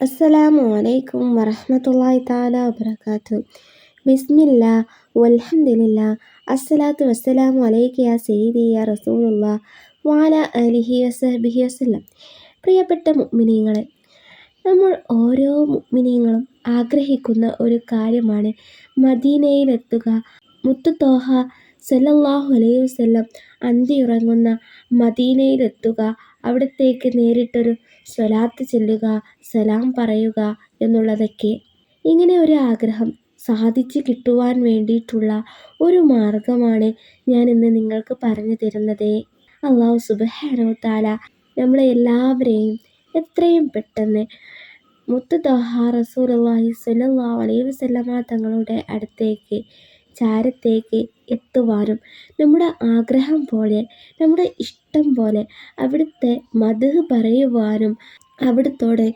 അസ്സലാമു അലൈക്കും വറഹ്മത്തുള്ളാഹി താല വബർക്കാത്തു ബിസ്മില്ല വൽഹമില്ല അസ്സലാത്തു വസ്സലാമു അലൈക യാ സയ്യിദി യാ റസൂലുള്ളാഹ് വാല ആലിഹി വസഹ്ബിഹി വസല്ലം. പ്രിയപ്പെട്ട മുഅ്മിനീങ്ങളെ നമ്മൾ ഓരോ മുഅ്മിനീങ്ങളും ആഗ്രഹിക്കുന്ന ഒരു കാര്യമാണ് മദീനയിലെത്തുക. മുത്തു ത്വാഹ സല്ലല്ലാഹു അലൈഹി വസല്ലം അന്തിയുറങ്ങുന്ന മദീനയിലെത്തുക അവിടത്തേക്ക് നേരിട്ടൊരു സ്വലാത്ത് ചൊല്ലുക സലാം പറയുക എന്നുള്ളതൊക്കെ ഇങ്ങനെ ഒരു ആഗ്രഹം സാധിച്ചു കിട്ടുവാൻ വേണ്ടിയിട്ടുള്ള ഒരു മാർഗമാണ് ഞാൻ ഇന്ന് നിങ്ങൾക്ക് പറഞ്ഞു തരുന്നത്. അള്ളാഹു സുബ്ഹാനഹു തആല നമ്മളെ എല്ലാവരെയും എത്രയും പെട്ടെന്ന് മുത്തു റസൂൽ അള്ളാഹി സ്വല്ലല്ലാഹു അലൈഹി വസല്ലമ തങ്ങളുടെ അടുത്തേക്ക് ചാരത്തേക്ക് എത്തുവാനും നമ്മുടെ ആഗ്രഹം പോലെ നമ്മുടെ ഇഷ്ടം പോലെ അവിടുത്തെ മദ്ഹ് പറയുവാനും അവിടുത്തോട്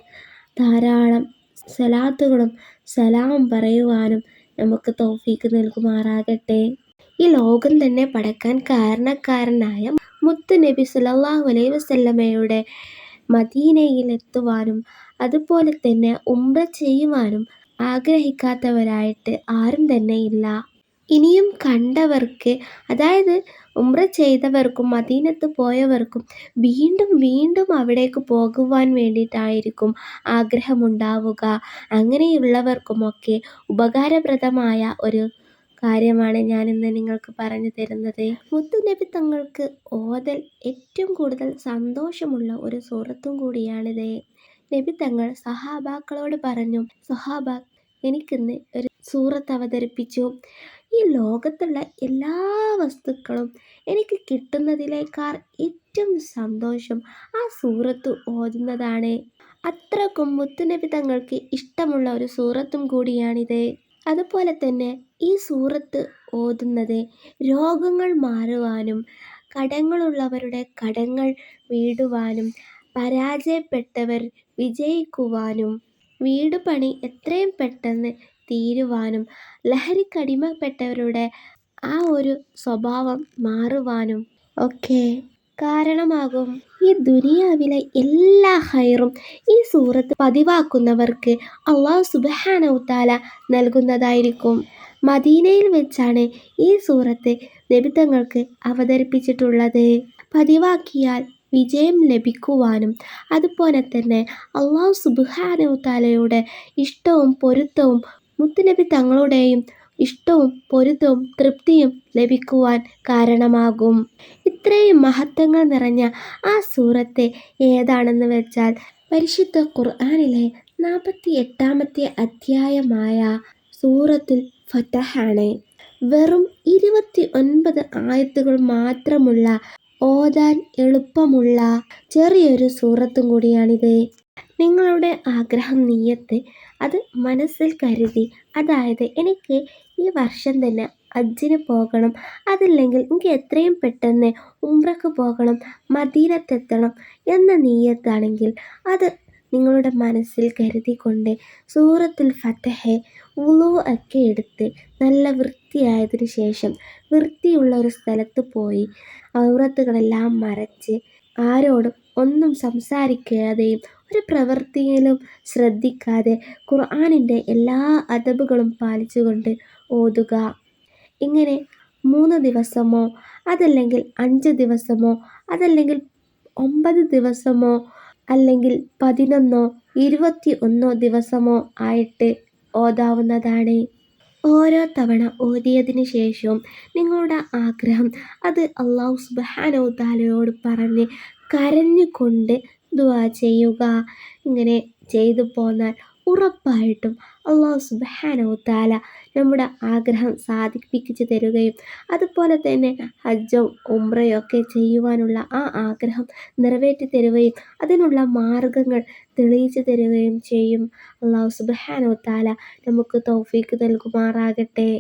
ധാരാളം സലാത്തുകളും സലാം പറയുവാനും നമുക്ക് തോഫീക്ക് നൽകുമാറാകട്ടെ. ഈ ലോകം തന്നെ പടക്കാൻ കാരണക്കാരനായ മുത്ത് നബി സല്ലല്ലാഹു അലൈഹി മദീനയിൽ എത്തുവാനും അതുപോലെ തന്നെ ഉംറ ചെയ്യുവാനും ആഗ്രഹിക്കാത്തവരായിട്ട് ആരും തന്നെ ഇല്ല. ഇനിയും കണ്ടവർക്ക് അതായത് ഉംറ ചെയ്തവർക്കും മദീനത്ത് പോയവർക്കും വീണ്ടും വീണ്ടും അവിടേക്ക് പോകുവാൻ വേണ്ടിയിട്ടായിരിക്കും ആഗ്രഹമുണ്ടാവുക. അങ്ങനെയുള്ളവർക്കുമൊക്കെ ഉപകാരപ്രദമായ ഒരു കാര്യമാണ് ഞാനിന്ന് നിങ്ങൾക്ക് പറഞ്ഞു തരുന്നത്. മുത്തുനബി തങ്ങൾക്ക് ഓതൽ ഏറ്റവും കൂടുതൽ സന്തോഷമുള്ള ഒരു സുഹൃത്തും കൂടിയാണിത്. നബി തങ്ങൾ സഹാബാക്കളോട് പറഞ്ഞു സഹാബ എനിക്കിന്ന് ഒരു സൂറത്ത് അവതരിപ്പിച്ചു. ഈ ലോകത്തുള്ള എല്ലാ വസ്തുക്കളും എനിക്ക് കിട്ടുന്നതിനേക്കാൾ ഏറ്റവും സന്തോഷം ആ സൂറത്ത് ഓതുന്നതാണ്. അത്രക്കും മുത്തുനബി തങ്ങൾക്ക് ഇഷ്ടമുള്ള ഒരു സൂറത്തും കൂടിയാണിത്. അതുപോലെ തന്നെ ഈ സൂറത്ത് ഓതുന്നത് രോഗങ്ങൾ മാറുവാനും കടങ്ങളുള്ളവരുടെ കടങ്ങൾ വീടുവാനും പരാജയപ്പെട്ടവർ വിജയിക്കുവാനും വീട് പണി എത്രയും പെട്ടെന്ന് തീരുവാനും ലഹരിക്കടിമപ്പെട്ടവരുടെ ആ ഒരു സ്വഭാവം മാറുവാനും ഒക്കെ കാരണമാകും. ഈ ദുനിയാവിലെ എല്ലാ ഹൈറും ഈ സൂറത്ത് പതിവാക്കുന്നവർക്ക് അള്ളാഹു സുബ്ഹാനഹു തആല നൽകുന്നതായിരിക്കും. മദീനയിൽ വെച്ചാണ് ഈ സൂറത്ത് നബി തങ്ങൾക്ക് അവതരിപ്പിച്ചിട്ടുള്ളത്. പതിവാക്കിയാൽ വിജയം ലഭിക്കുവാനും അതുപോലെ തന്നെ അള്ളാഹു സുബ്ഹാനഹു തആലയുടെ ഇഷ്ടവും പൊരുത്തവും മുത്തുനബി തങ്ങളുടെയും ഇഷ്ടവും പൊരുത്തവും തൃപ്തിയും ലഭിക്കുവാൻ കാരണമാകും. ഇത്രയും മഹത്വങ്ങൾ നിറഞ്ഞ ആ സൂറത്തെ ഏതാണെന്ന് വെച്ചാൽ പരിശുദ്ധ ഖുർആാനിലെ നാൽപ്പത്തി എട്ടാമത്തെ അധ്യായമായ സൂറത്തുൽ ഫത്തഹാണ് വെറും ഇരുപത്തി ഒൻപത് ആയത്തുകൾ മാത്രമുള്ള ഓതാൻ എളുപ്പമുള്ള ചെറിയൊരു സൂറത്തും കൂടിയാണിത്. നിങ്ങളുടെ ആഗ്രഹം നീയത്ത് അത് മനസ്സിൽ കരുതി. അതായത് എനിക്ക് ഈ വർഷം തന്നെ ഹജ്ജിന് പോകണം. അതല്ലെങ്കിൽ എനിക്ക് എത്രയും പെട്ടെന്ന് ഉംറക്ക് പോകണം. മദീനത്തെത്തണം എന്ന നീയത്താണെങ്കിൽ അത് നിങ്ങളുടെ മനസ്സിൽ കരുതിക്കൊണ്ട് സൂറത്തുൽ ഫത്തഹെ ഉളു ഒക്കെ എടുത്ത് നല്ല വൃത്തിയായതിനു ശേഷം വൃത്തിയുള്ള ഒരു സ്ഥലത്ത് പോയി ഔറത്തുകളെല്ലാം മറച്ച് ആരോടും ഒന്നും സംസാരിക്കാതെയും ഒരു പ്രവൃത്തിയിലും ശ്രദ്ധിക്കാതെ ഖുർആാനിന്റെ എല്ലാ അദബുകളും പാലിച്ചുകൊണ്ട് ഓതുക. ഇങ്ങനെ മൂന്ന് ദിവസമോ അതല്ലെങ്കിൽ അഞ്ച് ദിവസമോ അതല്ലെങ്കിൽ ഒമ്പത് ദിവസമോ അല്ലെങ്കിൽ പതിനൊന്നോ ഇരുപത്തി ഒന്നോ ദിവസമോ ആയിട്ട് ഓതാവുന്നതാണ്. ഓരോ തവണ ഓതിയതിന് ശേഷവും നിങ്ങളുടെ ആഗ്രഹം അത് അള്ളാഹു സുബാനോ താലയോട് പറഞ്ഞ് കരഞ്ഞുകൊണ്ട് ദുആ ചെയ്യുക. ഇങ്ങനെ ചെയ്തു പോന്നാൽ ഉറപ്പായിട്ടും അള്ളാഹു സുബ്ഹാനഹു താല നമ്മുടെ ആഗ്രഹം സാധിപ്പിച്ചു തരുകയും അതുപോലെ തന്നെ ഹജ്ജും ഉംറയും ഒക്കെ ചെയ്യുവാനുള്ള ആ ആഗ്രഹം നിറവേറ്റി തരുകയും അതിനുള്ള മാർഗങ്ങൾ തെളിയിച്ചു തരുകയും ചെയ്യും. അള്ളാഹു സുബ്ഹാനഹു താല നമുക്ക് തൗഫീക്ക് നൽകുമാറാകട്ടെ.